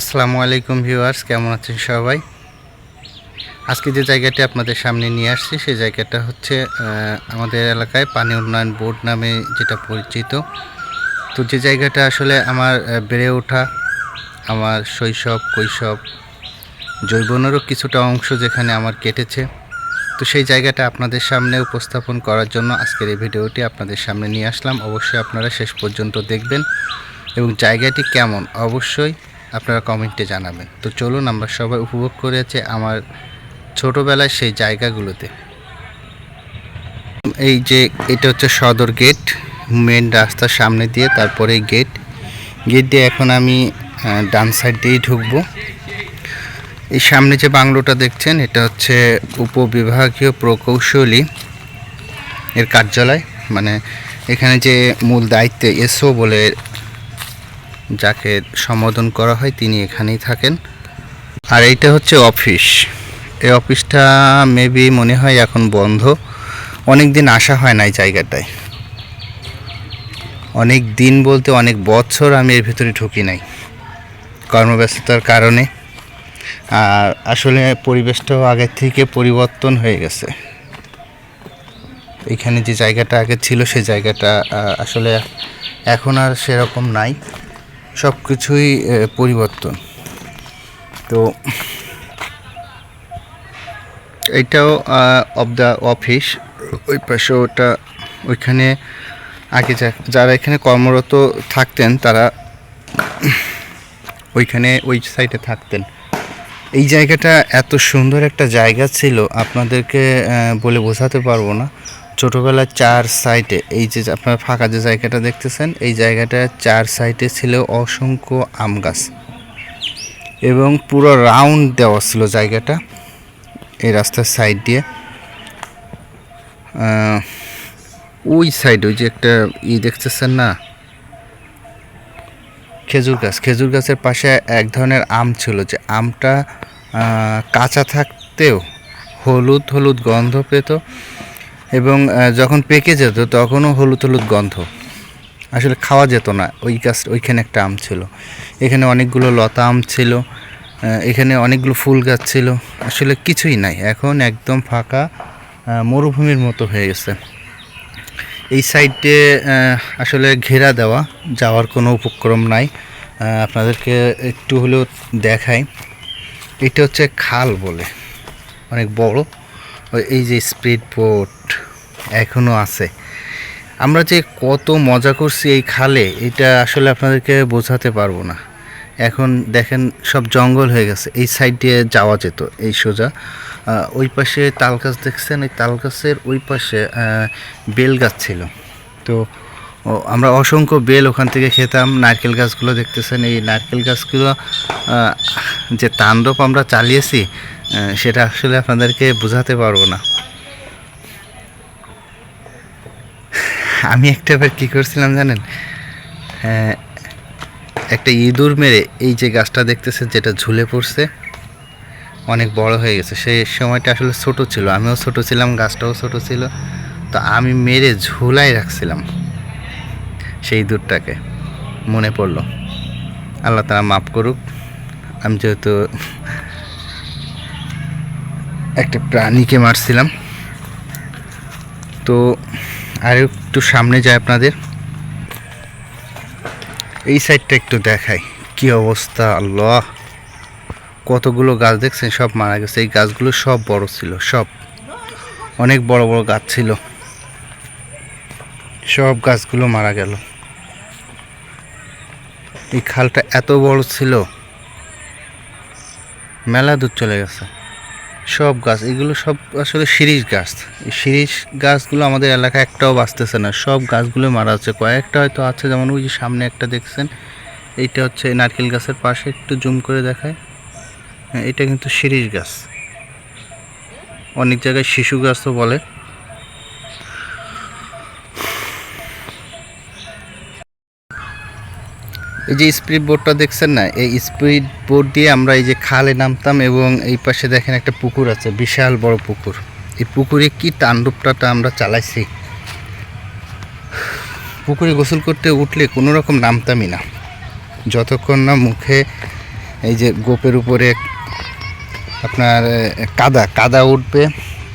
আসসালামু আলাইকুম ভিউয়ার্স, কেমন আছেন সবাই? আজকে যে জায়গাটি আপনাদের সামনে নিয়ে আসছি, সেই জায়গাটা হচ্ছে আমাদের এলাকায় পানি উন্নয়ন বোর্ড নামে যেটা পরিচিত। তো যে জায়গাটা আসলে আমার বেড়ে ওঠা, আমার শৈশব, কৈশব, জৈবনেরও কিছুটা অংশ যেখানে আমার কেটেছে। তো সেই জায়গাটা আপনাদের সামনে উপস্থাপন করার জন্য আজকের এই ভিডিওটি আপনাদের সামনে নিয়ে আসলাম। অবশ্যই আপনারা শেষ পর্যন্ত দেখবেন। এবং জায়গাটি কেমন? অবশ্যই আপনারা কমেন্টে জানাবেন। তো চলুন আমরা সবাই উপভোগ করেছে আমার ছোটোবেলায় সেই জায়গাগুলোতে। এই যে এটা হচ্ছে সদর গেট মেন রাস্তার সামনে দিয়ে তারপরে গেট। গেট দিয়ে এখন আমি ডান সাইড দিয়েই ঢুকবো। এই সামনে যে বাংলোটা দেখছেন, এটা হচ্ছে উপবিভাগীয় প্রকৌশলী এর কার্যালয়। মানে এখানে যে মূল দায়িত্বে এসও বলে যাকে সম্বোধন করা হয় তিনি এখানেই থাকেন। আর এইটা হচ্ছে অফিস। এই অফিসটা মেবি মনে হয় এখন বন্ধ। অনেক দিন আসা হয় না এই জায়গাটায়। অনেক দিন বলতে অনেক বছর আমি এর ভিতরে ঢুকি নাই। কর্মব্যস্ততার কারণে। আর আসলে পরিবেশটাও আগের থেকে পরিবর্তন হয়ে গেছে। এখানে যে জায়গাটা আগে ছিল সেই জায়গাটা আসলে এখন আর সেরকম নাই। সব কিছুই পরিবর্তন। তো এইটাও অফ দ্য অফিস ওই পাশে ওটা, ওইখানে আগে যারা এখানে কর্মরত থাকতেন, তারা ওইখানে, ওই সাইডে থাকতেন। এই জায়গাটা এত সুন্দর একটা জায়গা ছিল, আপনাদেরকে বলে বোঝাতে পারব না। ছোটোবেলায় চার সাইডে, এই যে আপনার ফাঁকা যে জায়গাটা দেখতেছেন, এই জায়গাটা চার সাইডে ছিল অসংখ্য আম গাছ এবং পুরো রাউন্ড দেওয়া ছিল জায়গাটা এই রাস্তার সাইড দিয়ে। ওই সাইড ওই যে একটা ই দেখতেছেন না? খেজুর গাছ, খেজুর গাছের পাশে এক ধরনের আম ছিল যে আমটা কাঁচা থাকতেও হলুদ হলুদ গন্ধ পেত। এবং যখন পেকে যেত তখনও হলুদ হলুদ গন্ধ। আসলে খাওয়া যেত না, ওই গাছ, ওইখানে একটা আম ছিল। এখানে অনেকগুলো লতা আম ছিল এখানে অনেকগুলো ফুল গাছ ছিল। আসলে কিছুই নাই, এখন একদম ফাঁকা মরুভূমির মতো হয়ে গেছে। এই সাইডে আসলে ঘেরা দেওয়া, যাওয়ার কোনো উপক্রম নাই। আপনাদেরকে একটু হলেও দেখাই। এটা হচ্ছে খাল বলে, অনেক বড়। এই যে স্পিড বোট এখনও আছে। আমরা যে কত মজা করছি এই খালে, এটা আসলে আপনাদেরকে বোঝাতে পারব না। এখন দেখেন সব জঙ্গল হয়ে গেছে। এই সাইড দিয়ে যাওয়া যেত, এই সোজা। ওই পাশে তাল গাছ দেখছেন? এই তাল গাছের ওই পাশে বেল গাছ ছিল। তো আমরা অসংখ্য বেল ওখান থেকে খেতাম। নারকেল গাছগুলো দেখতেছেন? এই নারকেল গাছগুলো যে তাণ্ডব আমরা চালিয়েছি সেটা আসলে আপনাদেরকে বোঝাতে পারব না। আমি একটা বার কী করছিলাম জানেন? একটা ইঁদুর মেরে এই যে গাছটা দেখতেছেন যেটা ঝুলে পড়ছে, অনেক বড় হয়ে গেছে। সেই সময়টা আসলে ছোট ছিল, আমিও ছোট ছিলাম, গাছটাও ছোট ছিল। তো আমি মেরে ঝুলাই রাখছিলাম সেই ইঁদুরটাকে, মনে পড়ল। আল্লাহ তারা মাফ করুক, আমি যেহেতু একটা প্রাণীকে মারছিলাম। তো আর একটু সামনে যায় আপনাদের। এই সাইডটা একটু দেখাই। কি অবস্থা, আল্লাহ! কতগুলো গাছ দেখছেন? সব মারা গেছে। এই গাছগুলো সব বড় ছিল, সব। অনেক বড় বড় গাছ ছিল। সব গাছগুলো মারা গেল। এই খালটা এত বড় ছিল। মেলা দূর চলে গেছে। সব গাছ, এগুলো সব আসলে শিরিষ গাছ। এই গাছগুলো আমাদের এলাকায় একটাও বাঁচতেছে না। সব গাছগুলো মারা হচ্ছে কয়েকটা হয়তো আছে, যেমন ওই যে সামনে একটা দেখছেন, এইটা হচ্ছে নারকেল গাছের পাশে, একটু জুম করে দেখায়। হ্যাঁ এটা কিন্তু শিরিষ গাছ। অনেক জায়গায় শিশু গাছও বলে। এই যে স্পিড বোটটা দেখছেন না? এই স্পিড বোট দিয়ে আমরা এই যে খালে নামতাম এবং এই পাশে দেখেন একটা পুকুর আছে, বিশাল বড় পুকুর। এই পুকুরে কি তাণ্ডবটা আমরা চালাইছি? পুকুরে গোসল করতে উঠলে কোনো রকম নামতামই না। যতক্ষণ না মুখে এই যে গোপের উপরে আপনার কাদা কাদা উঠবে,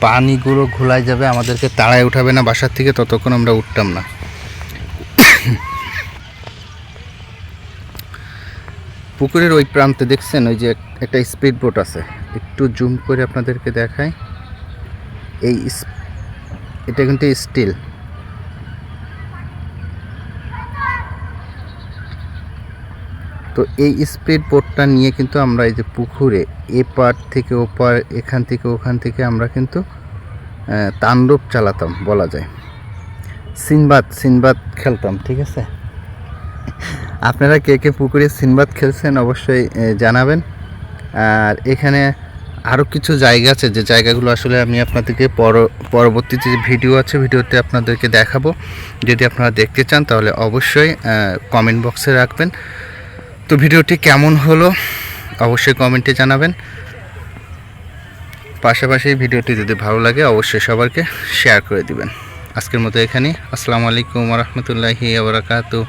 পানিগুলো ঘোলায় যাবে, আমাদেরকে তাড়ায় উঠাবে না বাসার থেকে, ততক্ষণ আমরা উঠতাম না। পুকুরের ওই প্রান্তে দেখছেন, ওই যে একটা স্পিড বোট আছে। একটু জুম করে আপনাদেরকে দেখাই। এই এটা কিন্তু স্টিল তো এই স্পিড বোটটা নিয়ে কিন্তু আমরা এই যে পুকুরে এপার থেকে ওপার এখান থেকে ওখান থেকে আমরা কিন্তু তাণ্ডব চালাতাম বলা যায়। সিনবাদ সিনবাদ খেলতাম, ঠিক আছে? আপনারা কে কে পুকুরে সিনবাদ খেলছেন অবশ্যই জানাবেন। আর এখানে আরও কিছু জায়গা আছে, যে জায়গাগুলো আসলে আমি আপনাদেরকে পর, পরবর্তীতে যে ভিডিও আছে, ভিডিওতে আপনাদেরকে দেখাবো। যদি আপনারা দেখতে চান, তাহলে অবশ্যই কমেন্ট বক্সে রাখবেন। তো ভিডিওটি কেমন হলো, অবশ্যই কমেন্টে জানাবেন। পাশাপাশি ভিডিওটি যদি ভালো লাগে, অবশ্যই সবাইকে শেয়ার করে দিবেন। আজকের মতো এখানেই। আসসালামু আলাইকুম রহমতুল্লাহি আবরাকাতু